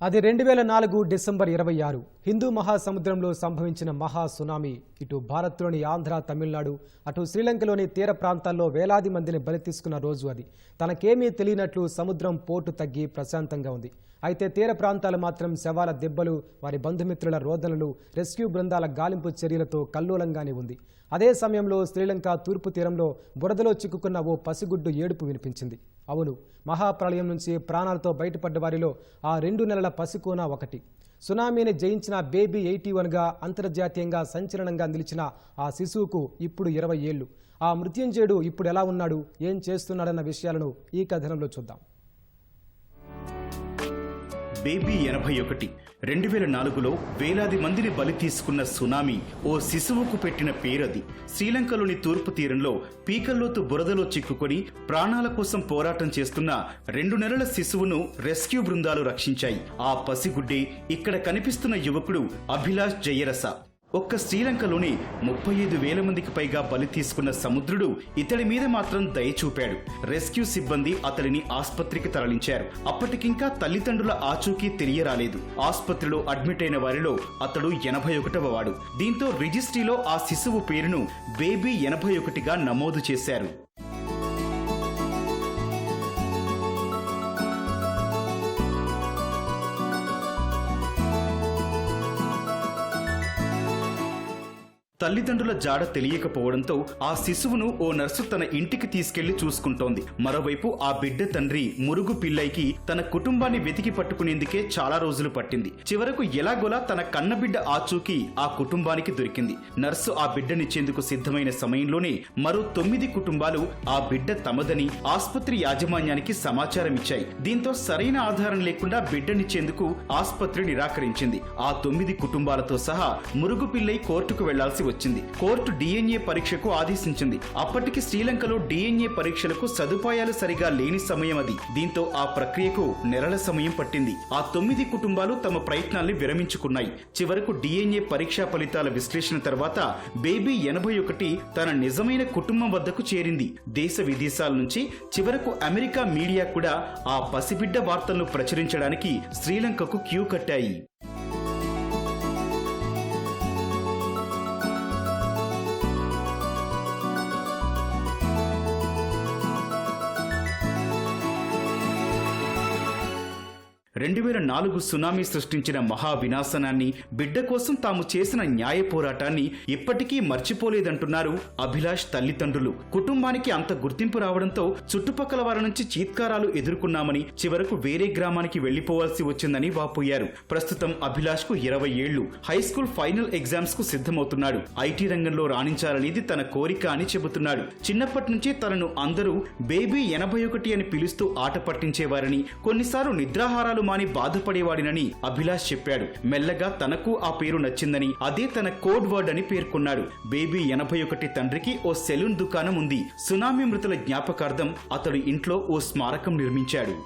అది రెండు వేల నాలుగు డిసెంబర్ ఇరవై ఆరు. హిందూ మహాసముద్రంలో సంభవించిన మహా సునామీ. ఇటు భారత్లోని ఆంధ్ర తమిళనాడు అటు శ్రీలంకలోని తీర ప్రాంతాల్లో వేలాది మందిని బలి తీసుకున్న రోజు అది. తనకేమీ తెలియనట్లు సముద్రం పోటు తగ్గి ప్రశాంతంగా ఉంది. అయితే తీర ప్రాంతాలు మాత్రం శవాల దెబ్బలు వారి బంధుమిత్రుల రోదనలు రెస్క్యూ బృందాల గాలింపు చర్యలతో కల్లోలంగానే ఉంది. అదే సమయంలో శ్రీలంక తూర్పు తీరంలో బురదలో చిక్కుకున్న ఓ పసిగుడ్డు ఏడుపు వినిపించింది. అవును మహాప్రళయం నుంచి ప్రాణాలతో బయటపడ్డ వారిలో ఆ రెండు నెలల పసికోన ఒకటి. సునామీని జయించిన బేబీ ఎయిటీ వన్గా అంతర్జాతీయంగా సంచలనంగా నిలిచిన ఆ శిశువుకు ఇప్పుడు ఇరవై ఏళ్ళు. ఆ మృత్యుంజయుడు ఇప్పుడు ఎలా ఉన్నాడు? ఏం చేస్తున్నాడన్న విషయాలను ఈ కథనంలో చూద్దాం. బేబీ ఎనభై ఒకటి రెండు వేల నాలుగులో వేలాది మందిని బలి తీసుకున్న సునామీ ఓ శిశువుకు పెట్టిన పేరది. శ్రీలంకలోని తూర్పు తీరంలో పీకల్లోతు బురదలో చిక్కుకొని ప్రాణాల కోసం పోరాటం చేస్తున్న రెండు నెలల శిశువును రెస్క్యూ బృందాలు రక్షించాయి. ఆ పసిగుడ్డే ఇక్కడ కనిపిస్తున్న యువకుడు అభిలాష్ జయరస. ఒక్క శ్రీలంకలోని ముప్పై ఐదు వేల మందికి పైగా బలి తీసుకున్న సముద్రుడు ఇతడి మీద మాత్రం దయ చూపాడు. రెస్క్యూ సిబ్బంది అతడిని ఆస్పత్రికి తరలించారు. అప్పటికింకా తల్లిదండ్రుల ఆచూకీ తెలియరాలేదు. ఆసుపత్రిలో అడ్మిట్ అయిన వారిలో అతడు ఎనభై ఒకటవ వాడు. దీంతో రిజిస్ట్రీలో ఆ శిశువు పేరును బేబీ ఎనభై ఒకటిగా నమోదు చేశారు. తల్లిదండ్రుల జాడ తెలియకపోవడంతో ఆ శిశువును ఓ నర్సు తన ఇంటికి తీసుకెళ్ళి చూసుకుంటోంది. మరోవైపు ఆ బిడ్డ తండ్రి మురుగు పిల్లైకి తన కుటుంబాన్ని వెతికి పట్టుకునేందుకే చాలా రోజులు పట్టింది. చివరకు ఎలాగోలా తన కన్నబిడ్డ ఆచూకీ ఆ కుటుంబానికి దొరికింది. నర్సు ఆ బిడ్డనిచ్చేందుకు సిద్ధమైన సమయంలోనే మరో తొమ్మిది కుటుంబాలు ఆ బిడ్డ తమదని ఆసుపత్రి యాజమాన్యానికి సమాచారం ఇచ్చాయి దీంతో సరైన ఆధారం లేకుండా బిడ్డనిచ్చేందుకు ఆసుపత్రి నిరాకరించింది. ఆ తొమ్మిది కుటుంబాలతో సహా మురుగు పిల్లై కోర్టుకు వెళ్ళాల్సి వచ్చింది. కోర్టు డిఎన్ఏ పరీక్షకు ఆదేశించింది. అప్పటికి శ్రీలంకలో డిఎన్ఏ పరీక్షలకు సదుపాయాలు సరిగా లేని సమయం అది. దీంతో ఆ ప్రక్రియకు నెలల సమయం పట్టింది. ఆ తొమ్మిది కుటుంబాలు తమ ప్రయత్నాల్ని విరమించుకున్నాయి. చివరకు డిఎన్ఏ పరీక్షా ఫలితాల విశ్లేషణ తర్వాత బేబీ ఎనభై ఒకటి తన నిజమైన కుటుంబం వద్దకు చేరింది. దేశ విదేశాల నుంచి చివరకు అమెరికా మీడియా కూడా ఆ పసిబిడ్డ వార్తలను ప్రచురించడానికి శ్రీలంకకు క్యూ కట్టాయి. రెండు వేల నాలుగు సునామీ సృష్టించిన మహా వినాశనాన్ని బిడ్డ కోసం తాము చేసిన న్యాయ పోరాటాన్ని ఇప్పటికీ మర్చిపోలేదంటున్నారు అభిలాష్ తల్లిదండ్రులు. కుటుంబానికి అంత గుర్తింపు రావడంతో చుట్టుపక్కల వారి నుంచి చీత్కారాలు ఎదుర్కొన్నామని చివరకు వేరే గ్రామానికి వెళ్ళిపోవాల్సి వచ్చిందని వాపోయారు. ప్రస్తుతం అభిలాష్కు ఇరవై ఏళ్ళు హై స్కూల్ ఫైనల్ ఎగ్జామ్స్కు సిద్ధమవుతున్నాడు. ఐటీ రంగంలో రాణించాలనేది తన కోరిక అని చెబుతున్నాడు. చిన్నప్పటి నుంచి తనను అందరూ బేబీ ఎనభై ఒకటి అని పిలుస్తూ ఆట పట్టించేవారని కొన్నిసార్లు నిద్రాహారాలు మాని బాధపడేవాడినని అభిలాష్ చెప్పాడు. మెల్లగా తనకు ఆ పేరు నచ్చిందని అదే తన కోడ్ వర్డ్ అని పేర్కొన్నాడు. బేబీ ఎనభై ఒకటి తండ్రికి ఓ సెలూన్ దుకాణం ఉంది. సునామీ మృతుల జ్ఞాపకార్థం అతడు ఇంట్లో ఓ స్మారకం నిర్మించాడు.